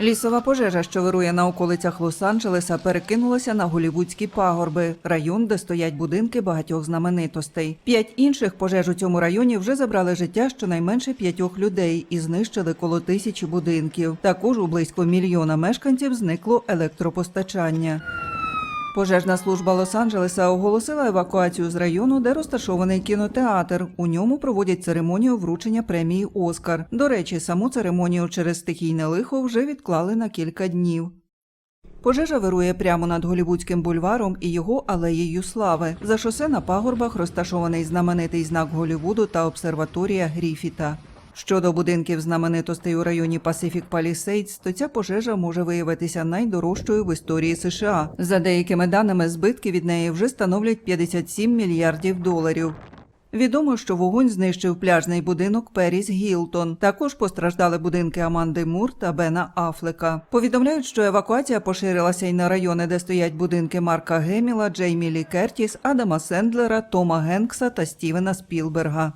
Лісова пожежа, що вирує на околицях Лос-Анджелеса, перекинулася на голівудські пагорби, район, де стоять будинки багатьох знаменитостей. П'ять інших пожеж у цьому районі вже забрали життя щонайменше п'ятьох людей і знищили коло тисячі будинків. Також у близько мільйона мешканців зникло електропостачання. Пожежна служба Лос-Анджелеса оголосила евакуацію з району, де розташований кінотеатр. У ньому проводять церемонію вручення премії Оскар. До речі, саму церемонію через стихійне лихо вже відклали на кілька днів. Пожежа вирує прямо над Голівудським бульваром і його алеєю слави. За шосе на пагорбах розташований знаменитий знак Голівуду та обсерваторія Гріфіта. Щодо будинків знаменитостей у районі Pacific Palisades, то ця пожежа може виявитися найдорожчою в історії США. За деякими даними, збитки від неї вже становлять 57 мільярдів доларів. Відомо, що вогонь знищив пляжний будинок Періс Гілтон. Також постраждали будинки Аманди Мур та Бена Афлека. Повідомляють, що евакуація поширилася й на райони, де стоять будинки Марка Геміла, Джеймі Лі Кертіс, Адама Сендлера, Тома Генкса та Стівена Спілберга.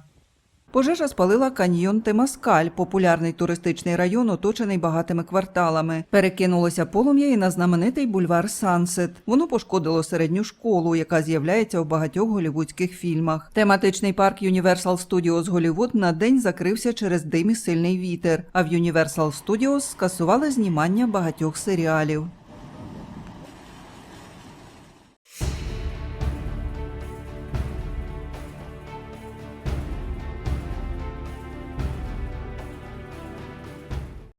Пожежа спалила каньйон Темаскаль, популярний туристичний район, оточений багатими кварталами. Перекинулося полум'я і на знаменитий бульвар Сансет. Воно пошкодило середню школу, яка з'являється в багатьох голівудських фільмах. Тематичний парк Universal Studios Голівуд на день закрився через дим і сильний вітер. А в Universal Studios скасували знімання багатьох серіалів.